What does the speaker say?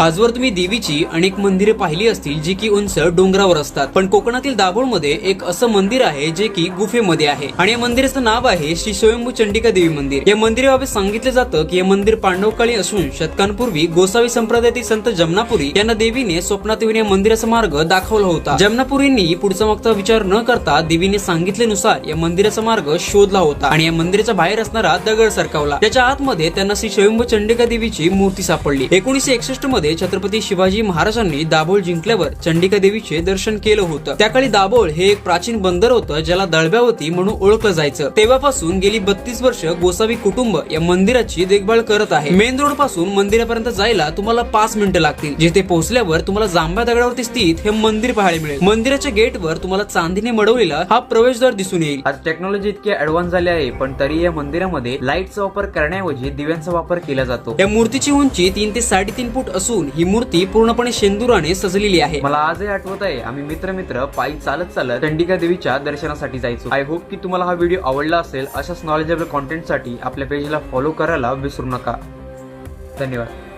आजवर तुम्ही देवीची अनेक मंदिरे पाहिली असतील जी की उंच डोंगरावर असतात. पण कोकणातील दाभोळमध्ये एक असं मंदिर आहे जे की गुफेमध्ये आहे. आणि या मंदिराचं नाव आहे श्री स्वयंभू चंडिका देवी मंदिर. या मंदिराबाबत सांगितलं जातं की हे मंदिर पांडवकाळी असून शतकांपूर्वी गोसावी संप्रदायातील संत जमनापुरी यांना देवीने स्वप्नात येऊन या मंदिराचा मार्ग दाखवला होता. जमनापुरींनी पुढचा मागचा विचार न करता देवीने सांगितल्यानुसार या मंदिराचा मार्ग शोधला होता. आणि या मंदिराच्या बाहेर असणारा दगड सरकावला. त्याच्या आतमध्ये त्यांना श्री स्वयंभू चंडिका देवीची मूर्ती सापडली. एकोणीसशे एकसष्टमध्ये छत्रपती शिवाजी महाराजांनी दाभोळ जिंकल्यावर चंडिका देवीचे दर्शन केलं होतं. त्या काळी दाभोळ हे एक प्राचीन बंदर होतं ज्याला दळब्यावती म्हणून ओळखलं जायचं. तेव्हापासून गेली बत्तीस वर्ष गोसावी कुटुंब या मंदिराची देखभाल करत आहे. मेन रोडपासून मंदिरापर्यंत जायला तुम्हाला पाच मिनिटं लागतील. जिथे पोहोचल्यावर तुम्हाला जांभ्या दगडावरती स्थित हे मंदिर पाहायला मिळेल. मंदिराच्या गेटवर तुम्हाला चांदीने मडवलेला हा प्रवेशद्वार दिसून येईल. आज टेक्नॉलॉजी इतकी ऍडव्हान्स झाली आहे पण तरी या मंदिरामध्ये लाईटचा वापर करण्याऐवजी दिव्यांचा वापर केला जातो. या मूर्तीची उंची तीन ते साडेतीन फूट असून ही मूर्ती पूर्णपणे शेंदुराने सजलेली आहे. मला आजही आठवत आहे आम्ही मित्र मित्र पायी चालत चालत चंडिका देवीच्या दर्शनासाठी जायचो. आय होप की तुम्हाला हा व्हिडिओ आवडला असेल. अशाच नॉलेजेबल कॉन्टेंटसाठी आपल्या पेजला फॉलो करायला विसरू नका. धन्यवाद.